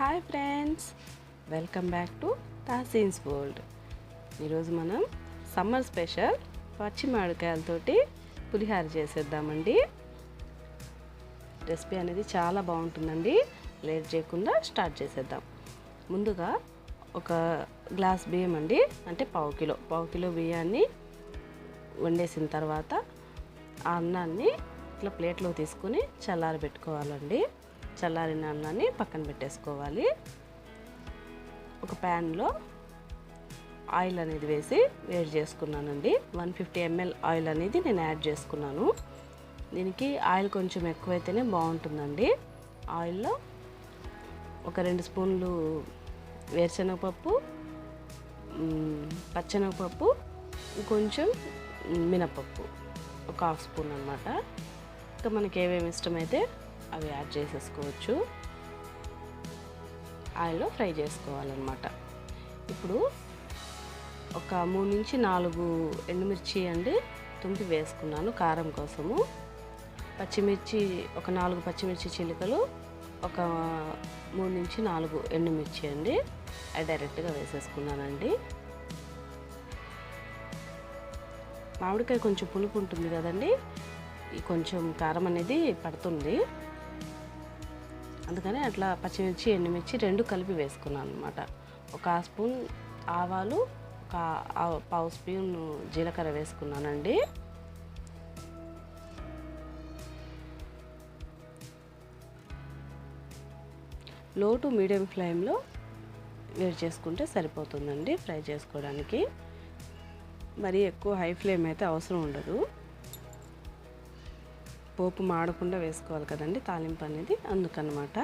Hi friends. Welcome back to Taseen's world. ఈరోజు మనం summer special పచ్చి మామిడికాయలతోటి పులిహార చేసేద్దామండి. రెసిపీ అనేది చాలా బాగుంటుందండి. లేట్ చేయకుండా స్టార్ట్ చేసేద్దాం. ముందుగా ఒక గ్లాస్ బియ్యం అండి. అంటే పావు కిలో. పావు కిలో బియ్యాన్ని వండేసిన తర్వాత ఆ అన్నాన్ని ఇట్లా ప్లేట్లో తీసుకుని చల్లారి పెట్టుకోవాలండి చల్లారిన అన్నాన్ని పక్కన పెట్టేసుకోవాలి. ఒక ప్యాన్లో ఆయిల్ అనేది వేసి వేడి చేసుకున్నానండి. వన్ ఫిఫ్టీ ఎంఎల్ ఆయిల్ అనేది నేను యాడ్ చేసుకున్నాను. దీనికి ఆయిల్ కొంచెం ఎక్కువైతేనే బాగుంటుందండి. ఆయిల్లో ఒక రెండు స్పూన్లు వేరుశనగపప్పు మ్, పచ్చెనగపప్పు కొంచెం మినపప్పు ఒక హాఫ్ స్పూన్ అనమాట ఇంకా మనకి ఏమేమి ఇష్టమైతే అవి యాడ్ చేసేసుకోవచ్చు. ఆయిల్లో ఫ్రై చేసుకోవాలన్నమాట. ఇప్పుడు ఒక మూడు నుంచి నాలుగు ఎండుమిర్చి అండి తుంపి వేసుకున్నాను కారం కోసము. పచ్చిమిర్చి ఒక నాలుగు పచ్చిమిర్చి చిలుకలు ఒక మూడు నుంచి నాలుగు ఎండుమిర్చి అండి. అది డైరెక్ట్గా వేసేసుకున్నానండి. మామిడికాయ కొంచెం పులుపు ఉంటుంది కదండి ఈ కొంచెం కారం అనేది పడుతుంది. అందుకని అట్లా పచ్చిమిర్చి ఎండుమిర్చి రెండు కలిపి వేసుకున్నాను అనమాట ఒక స్పూన్ ఆవాలు ఒక ఆ- పావు స్పూన్ జీలకర్ర వేసుకున్నానండి. లో టు మీడియం ఫ్లేమ్లో వేడి చేసుకుంటే సరిపోతుందండి ఫ్రై చేసుకోవడానికి. మరీ ఎక్కువ హై ఫ్లేమ్ అయితే అవసరం ఉండదు. పోపు మాడకుండా వేసుకోవాలి కదండి తాలింపు అనేది అందుకనమాట.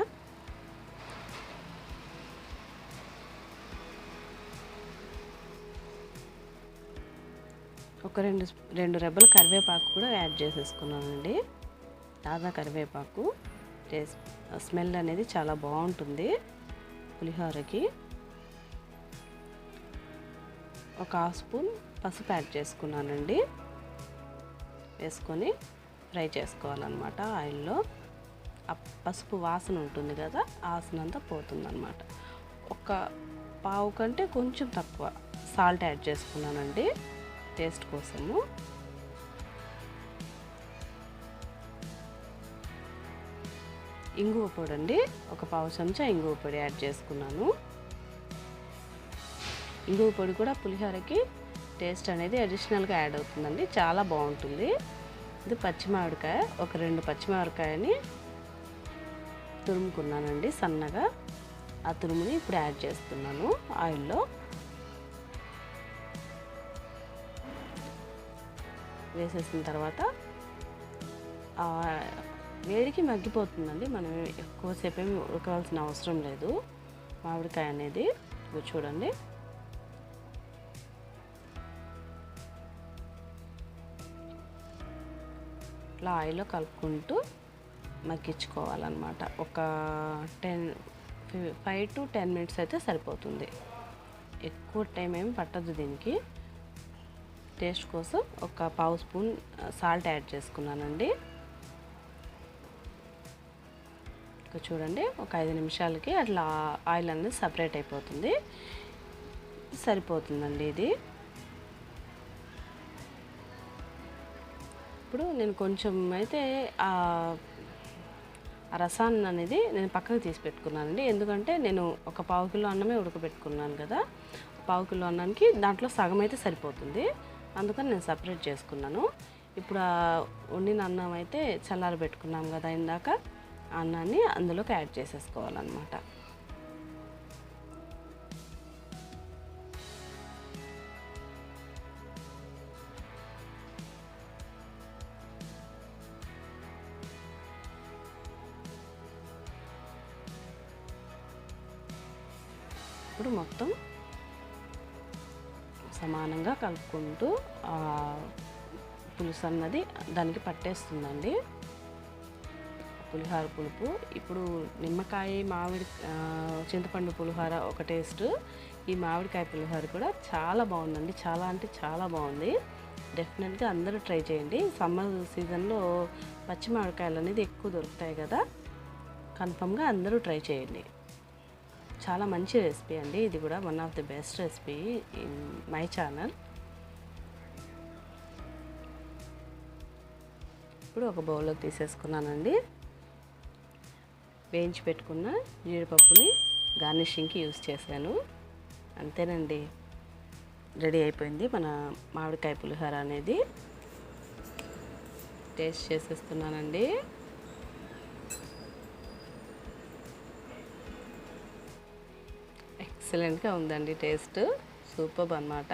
ఒక రెండు రెండు రెబ్బల కరివేపాకు కూడా యాడ్ చేసేసుకున్నానండి. తాజా కరివేపాకు టేస్ట్ స్మెల్ అనేది చాలా బాగుంటుంది పులిహోరకి. ఒక హాఫ్ స్పూన్ పసుపు యాడ్ చేసుకున్నానండి. వేసుకొని ఫ్రై చేసుకోవాలన్నమాట ఆయిల్లో. ఆ పసుపు వాసన ఉంటుంది కదా ఆ వాసన అంతా పోతుందన్నమాట. ఒక పావు కంటే కొంచెం తక్కువ సాల్ట్ యాడ్ చేసుకున్నానండి టేస్ట్ కోసము. ఇంగువ పొడి అండి ఒక పావు చెంచా ఇంగువ పొడి యాడ్ చేసుకున్నాను. ఇంగువ పొడి కూడా పులిహోరకి టేస్ట్ అనేది అడిషనల్గా యాడ్ అవుతుందండి చాలా బాగుంటుంది. ఇది పచ్చి మామిడికాయ ఒక రెండు పచ్చిమామిడికాయని తురుముకున్నానండి సన్నగా. ఆ తురుముని ఇప్పుడు యాడ్ చేస్తున్నాను ఆయిల్లో. వేసేసిన తర్వాత వేడికి మగ్గిపోతుందండి. మనం ఎక్కువసేపు ఏమి ఉడకవలసిన అవసరం లేదు. మామిడికాయ అనేది. చూడండి. ఇట్లా ఆయిల్లో కలుపుకుంటూ మగ్గించుకోవాలన్నమాట. ఒక ten five to ten minutes అయితే సరిపోతుంది. ఎక్కువ టైం ఏమి పట్టదు దీనికి. టేస్ట్ కోసం ఒక పావు స్పూన్ సాల్ట్ యాడ్ చేసుకున్నానండి. ఇక చూడండి ఒక ఐదు నిమిషాలకి అట్లా ఆయిల్ అనేది సపరేట్ అయిపోతుంది. సరిపోతుందండి ఇది. ఇప్పుడు నేను కొంచెం అయితే ఆ రసాన్ని అనేది నేను పక్కకు తీసి పెట్టుకున్నానండి. ఎందుకంటే నేను ఒక పావు కిలో అన్నమే ఉడకబెట్టుకున్నాను కదా. పావు కిలో అన్నానికి దాంట్లో సగం అయితే సరిపోతుంది. అందుకని నేను సపరేట్ చేసుకున్నాను. ఇప్పుడు ఆ వండిన అన్నం అయితే చల్లారి పెట్టుకున్నాం కదా ఇందాక. అన్నాన్ని అందులోకి యాడ్ చేసేసుకోవాలన్నమాట. ఇప్పుడు మొత్తం సమానంగా కలుపుకుంటూ పులుసు అన్నది దానికి పట్టేస్తుందండి. పులిహోర పులుపు. ఇప్పుడు నిమ్మకాయ మామిడి చింతపండు పులిహోర ఒక టేస్ట్. ఈ మామిడికాయ పులిహోర కూడా చాలా బాగుందండి. చాలా అంటే చాలా బాగుంది. డెఫినెట్గా అందరూ ట్రై చేయండి. సమ్మర్ సీజన్లో పచ్చి మామిడికాయలు అనేది ఎక్కువ దొరుకుతాయి కదా. కన్ఫామ్గా అందరూ ట్రై చేయండి. చాలా మంచి రెసిపీ అండి. ఇది కూడా one of the best recipe in my channel ఇప్పుడు ఒక బౌల్లోకి తీసేసుకున్నానండి. వేయించి పెట్టుకున్న జీడిపప్పుని గార్నిషింగ్కి యూస్ చేశాను. అంతేనండి. రెడీ అయిపోయింది మన మామిడికాయ పులిహోర అనేది. టేస్ట్ చేసేస్తున్నానండి. ఎక్సలెంట్గా ఉందండి టేస్ట్. సూపర్ అనమాట